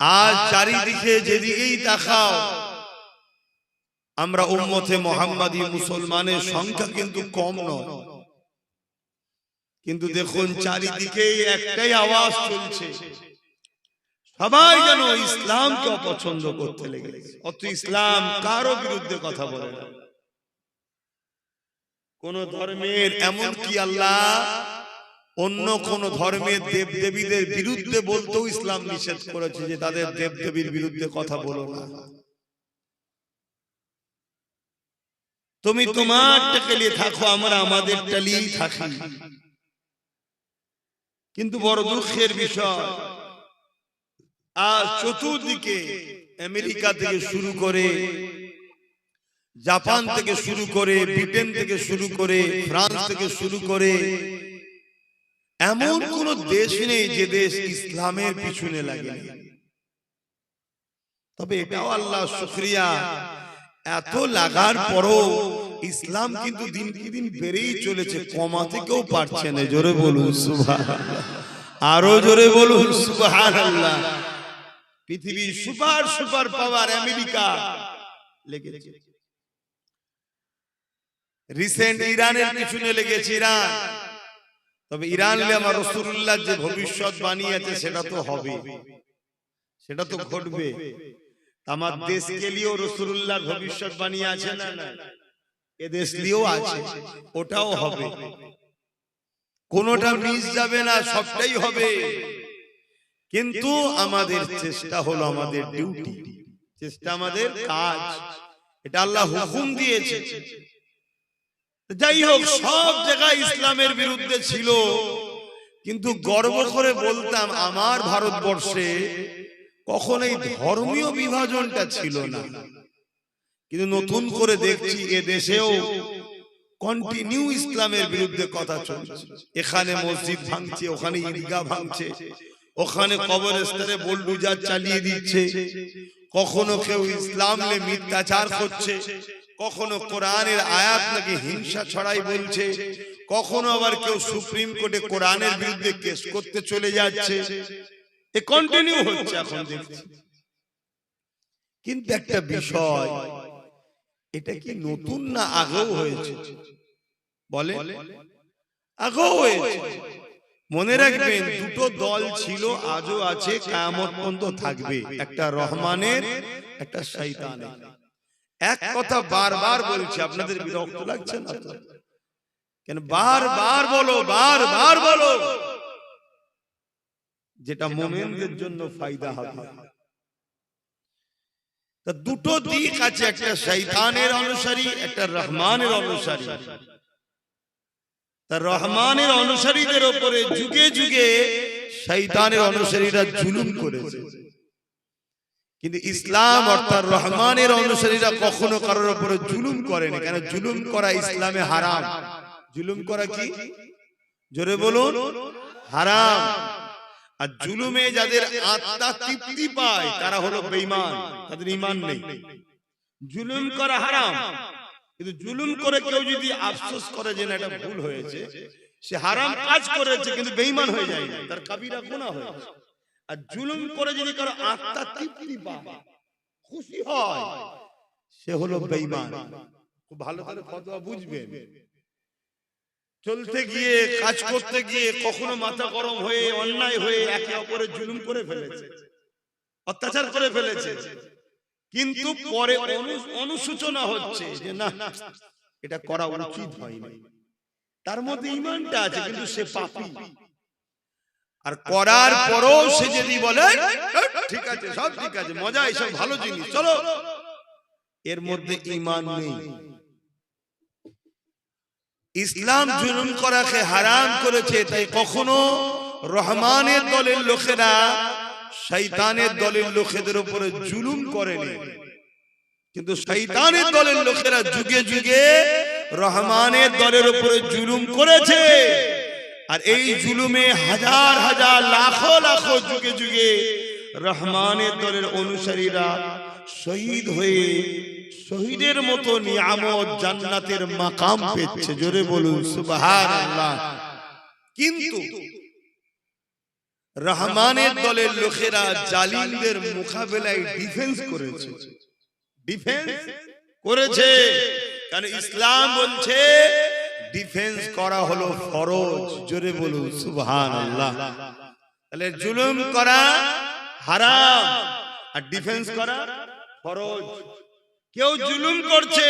আজ চারিদিকে যেদিকেই তাকাও আমরা উম্মতে মোহাম্মদী মুসলমানের সংখ্যা কিন্তু কম নয়। কিন্তু দেখুন চারিদিকে একটাই আওয়াজ চলছে। সবাই যেন ইসলামকে অপছন্দ করতে লেগেছে। অত ইসলাম কারও বিরুদ্ধে কথা বলে না। কোন ধর্মের এমন কি আল্লাহ অন্য কোন ধর্মের দেব দেবীদের বিরুদ্ধে বলতেও ইসলাম নিষেধ করেছে যে তাদের দেব দেবীর বিরুদ্ধে কথা বলো না। তুমি তোমারটাকে নিয়ে থাকো আমরা আমাদেরটা নিয়েই থাকি। কিন্তু বড় দুঃখের বিষয় আর চতুর্দিকে আমেরিকা থেকে শুরু করে জাপান থেকে শুরু করে ব্রিটেন থেকে শুরু করে ফ্রান্স থেকে শুরু করে এমন কোন দেশ নেই যে দেশ ইসলামের পিছনে লাগে। তবে এটাও আল্লাহ শুক্রিয়া। এত লাগার পরও ইসলাম কিন্তু দিন কি দিন বেড়েই চলেছে কমাতে কেউ পারছে না জোরে বলুন সুভাষ আরও জোরে বলুন সুভাষ আল্লাহ। পৃথিবীর সুপার সুপার পাওয়ার আমেরিকা লেগেছে। রিসেন্ট ইরানের পিছনে লেগেছে ইরান। তবে ইরান আমার রসুল্লাহ যে ভবিষ্যৎ বানিয়েছে সেটা তো হবে সেটা তো ঘটবে। আমার দেশকে নিয়েও রসুল্লাহ ভবিষ্যৎ বানিয়ে আছে না এ দেশ নিয়েও আছে। ওটাও হবে। কোনোটা মিস যাবে না সবটাই হবে। কিন্তু আমাদের চেষ্টা হলো আমাদের ডিউটি চেষ্টা আমাদের কাজ। এটা আল্লাহ হুকুম দিয়েছে। যাই হোক সব জায়গায় ইসলামের বিরুদ্ধে ছিল। কিন্তু গর্ব করে বলতাম আমার ভারতবর্ষে কখন এই ধর্মীয় বিভাজনটা ছিল না। কিন্তু নতুন করে দেখছি এ দেশেও কন্টিনিউ ইসলামের বিরুদ্ধে কথা চলছে। এখানে মসজিদ ভাঙছে ওখানে ঈদগাহ ভাঙছে। ওখানে কবরস্থানে বোলডুজার চালিয়ে দিচ্ছে। কখনো কেউ ইসলাম নিয়ে মিথ্যাচার করছে। কখনো কোরআনের আয়াত নাকি হিংসা ছড়াই বলছে, কখনো আবার কেউ সুপ্রিম কোর্টে কোরআনের বিরুদ্ধে কেস করতে চলে যাচ্ছে। এ কন্টিনিউ হচ্ছে এখন দেখছি। কিন্তু একটা বিষয়, এটা কি নতুন না আগেও হয়েছে? বলে আগেও হয়েছে। মনে রাখবেন, দুটো দল ছিল, আজও আছে, কায়ামত পর্যন্ত থাকবে। একটা রহমানের, একটা শৈতানের এক কথা বারবার বলছি আপনাদের বিরক্ত লাগছে না তো? কেন বারবার বলো বারবার বলো। যেটা মোমেনদের জন্য ফায়দা হবে। তা দুটো দিক আছে একটা শৈতানের অনুসারী একটা রহমানের অনুসারী। তা রহমানের অনুসারীদের ওপরে যুগে যুগে শৈতানের অনুসারীরা জুলুম করেছে। কিন্তু ইসলাম অর্থাৎ রহমানের অনুসারীরা কখনো কারোর উপরে জুলুম করেনি। কেন? জুলুম করা ইসলামে হারাম। জুলুম করা কি? জোরে বলুন। হারাম। আর জুলুমে যাদের আত্মা তৃপ্তি পায় তারা হলো বেঈমান। তাদের ঈমান নেই। জুলুম করা হারাম। কিন্তু জুলুম করে কেউ যদি আফসোস করে যে না এটা ভুল হয়েছে সে হারাম কাজ করেছে কিন্তু বেঈমান হয়ে যায়। না তার কাবিরা গুনাহ হয়েছে আর জুলুম করে যদি কারও আত্মা তৃপ্তি পায় খুশি হয় সে হলো বেঈমান। খুব ভালো করে ফতোয়া বুঝবেন। চলতে গিয়ে কাজ করতে গিয়ে কখনো মাথা গরম হয়ে অন্যায় হয়ে একে অপরের জুলুম করে ফেলেছে। অত্যাচার করে ফেলেছে। কিন্তু পরে অনু- অনুসূচনা হচ্ছে যে না এটা করা উচিত হয়নি। তার মধ্যে ইমানটা আছে কিন্তু সে পাপী। আর করার পরও সে যদি বলে ঠিক আছে সব ঠিক আছে মজা এসব ভালো জিনিস চলো। এর মধ্যে ইমান নেই। ইসলাম জুলুম করাকে হারাম করেছে তাই কখনো রহমানের দলের লোকেরা শৈতানের দলের লোকেদের উপরে জুলুম করেনি। কিন্তু শৈতানের দলের লোকেরা যুগে যুগে রহমানের দলের উপরে জুলুম করেছে। আর এই জুলুমে হাজার হাজার লাখো লাখো যুগে যুগে রহমানের দলের অনুসারীরা শহীদ হয়ে শহীদের মতো নিয়ামত জান্নাতের মাকাম পেচ্ছে জোরে বলুন সুবহানাল্লাহ। কিন্তু রহমানের দলের লোকেরা জালিমদের মোকাবেলায় ডিফেন্স করেছে। ডিফেন্স করেছে। কারণ ইসলাম বলছে ডিফেন্স করা হলো ফরজ। জোরে বলুন সুবহান আল্লাহ তাহলে জুলুম করা হারাম। আর ডিফেন্স করা ফরজ। কেউ জুলুম করছে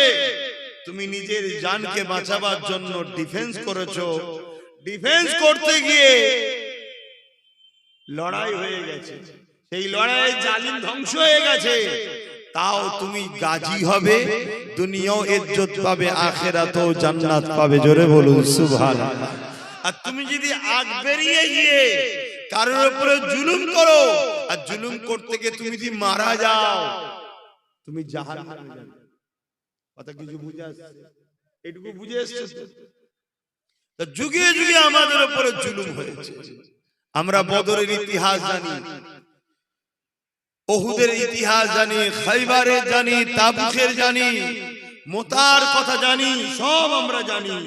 তুমি নিজের জানকে বাঁচাবার জন্য ডিফেন্স করেছ। ডিফেন্স করতে গিয়ে লড়াই হয়ে গেছে। সেই লড়াই জালিম ধ্বংস হয়ে গেছে। তাও তুমি গাজী হবে দুনিয়াও ইজ্জত পাবে আখেরাতেও জান্নাত পাবে জোরে বলুন সুবহানাল্লাহ। আর তুমি যদি আগ বেরিয়ে গিয়ে কারোর উপরে জুলুম করো আর জুলুম করতে গিয়ে তুমি যদি মারা যাও তুমি জাহান্নামে যাবে। কথা কিছু বুঝে আসছে? এটুকু বুঝে এসছে তো? তা যুগে যুগে আমাদের উপরে জুলুম হয়েছে। আমরা বদরের ইতিহাস জানি। ওহুদের ইতিহাস জানি, খাইবারের জানি তাবুকের জানি, মোতার কথা জানি, সব আমরা জানি।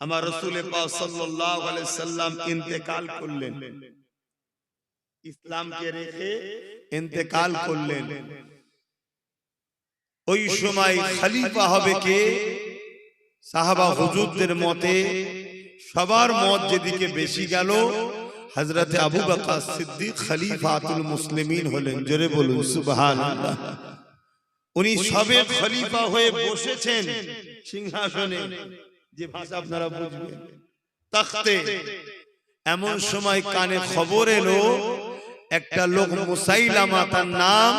আমার রসুল সাল্লাম ইন্তেকাল করলেন। ইসলামকে রেখে ইন্তেকাল করলেন। ওই সময় খালিফা হবে কে? সাহাবা হুজুরদের মতে সবার মত যেদিকে বেশি গেল হযরতে আবু বকর সিদ্দিক খলিফাতুল মুসলিমিন হলেন। জোরে বলুন সুবহানাল্লাহ। উনি সবে খলিফা হয়ে বসেছেন। সিংহাসনে। যে ভাষা আপনারা বুঝবেন। তখতে এমন সময় কানে খবর এলো একটা লোক মুসাইলামা তার নাম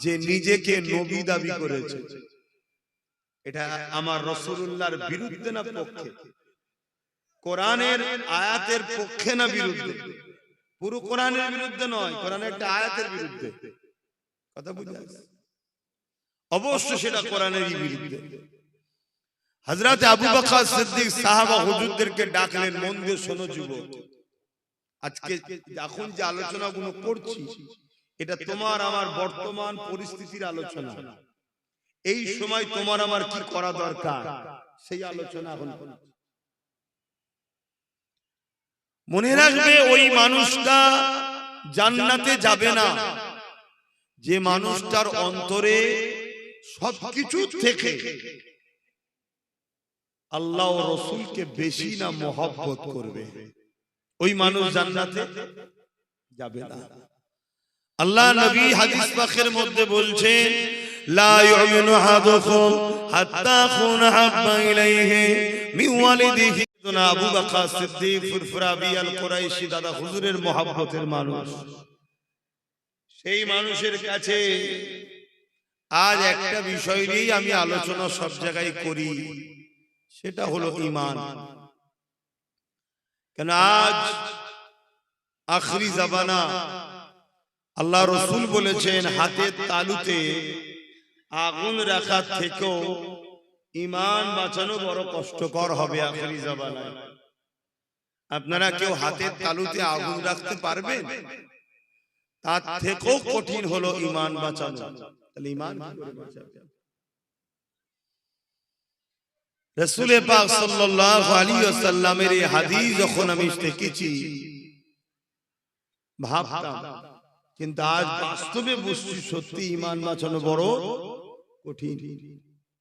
যে নিজেকে নবী দাবি করেছে। এটা আমার রসুল্লাহর বিরুদ্ধে না পক্ষে? কোরআনের আয়াতের পক্ষে না বিরুদ্ধে। পুরো কোরআনের বিরুদ্ধে নয় কোরআনের একটা আয়াতের বিরুদ্ধে। কথা বুঝে? অবশ্য সেটা কোরআনেরই বিরুদ্ধে। হযরত আবু বকর সিদ্দিক সাহাবা হুজুরদেরকে ডাকলেন মন দিয়ে শোনো যুবক আজকে এখন যে আলোচনাগুলো করছি এটা তোমার আমার বর্তমান পরিস্থিতির আলোচনা। এই সময় তোমার আমার কি করা দরকার? সেই আলোচনা এখন করছি। মনে রাখবে ওই মানুষটা জান্নাতে যাবে না। যে মানুষটার অন্তরে সবকিছু থেকে আল্লাহ রসুলকে বেশি না মহব্বত করবে। ওই মানুষ জান্নাতে যাবে না। আল্লাহ নবী হাদিস পাকের মধ্যে বলছেন লা ইউমিনু আহাদুকুম হাত্তা খুনা হাব্বা ইলাইহি মিন ওয়ালিদিহি না আবু বকর সিদ্দিক ফুরফুরাবি আল কুরাইশি দাদা হুজুরের মহব্বতের মানুষ। সেই মানুষের কাছে আজ একটা বিষয় নিয়েই আমি আলোচনা সব জায়গায় করি। সেটা হলো ঈমান। কেন আজ আখরি জাবানা আল্লাহ রসুল বলেছেন হাতের তালুতে আগুন রাখার থেকেও ইমান বাঁচানো বড় কষ্টকর হবে আখরি জাবানায় আপনারা কেউ হাতের তালুতে আগুন রাখতে পারবেন? তার থেকেও কঠিন হলো ইমান বাঁচানো। তাহলে ইমান রসুলে পাক সাল্লাল্লাহু আলাইহি ওয়াসাল্লামের এই হাদিস যখন আমি দেখেছি ভাবতাম। কিন্তু আজ বাস্তবে বুঝছি সত্যি ইমান বাঁচানো বড় কঠিন।